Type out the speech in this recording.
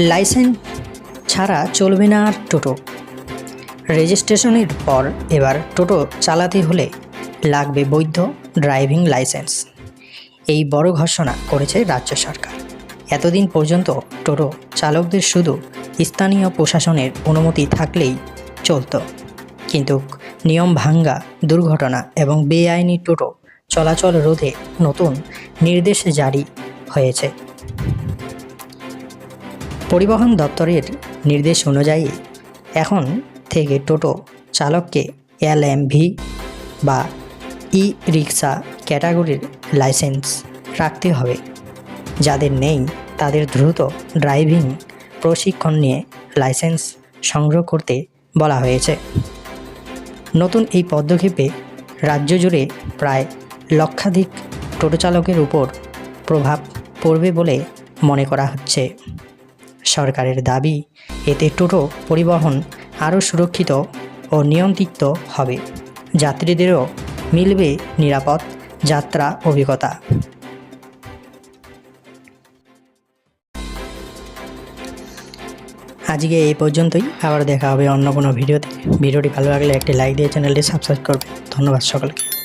Licence ছাড়া চলবে না আর টোটো। রেজিস্ট্রেশনের পর এবার টোটো চালাতে হলে লাগবে বৈধ ড্রাইভিং লাইসেন্স। এই বড় ঘোষণা করেছে রাজ্য সরকার। এতদিন পর্যন্ত টোটো চালকদের শুধু স্থানীয় প্রশাসনের অনুমতি থাকলেই চলতো। কিন্তু নিয়ম ভাঙ্গা দুর্ঘটনা এবং বেআইনি টোটো চলাচল রোধে নতুন নির্দেশ জারি হয়েছে। পরিবহন দপ্তরের নির্দেশ অনুযায়ী এখন থেকে টোটো চালককে এলএমভি বা ই রিক্সা ক্যাটাগরির লাইসেন্স রাখতে হবে। যাদের নেই, তাদের দ্রুত ড্রাইভিং প্রশিক্ষণ নিয়ে লাইসেন্স সংগ্রহ করতে বলা হয়েছে। নতুন এই পদক্ষেপে রাজ্য জুড়ে প্রায় লক্ষাধিক টোটো চালকের উপর প্রভাব পড়বে বলে মনে করা হচ্ছে। সরকারের দাবি। এতে টোটো পরিবহন আরও সুরক্ষিত ও নিয়ন্ত্রিত হবে। যাত্রীদেরও মিলবে নিরাপদ যাত্রা অভিজ্ঞতা। আজকে এই পর্যন্তই। আবার দেখা হবে অন্য কোনো ভিডিওতে। ভিডিওটি ভালো লাগলে একটি লাইক দিয়ে চ্যানেলটি সাবস্ক্রাইব করবে ধন্যবাদ সকলকে।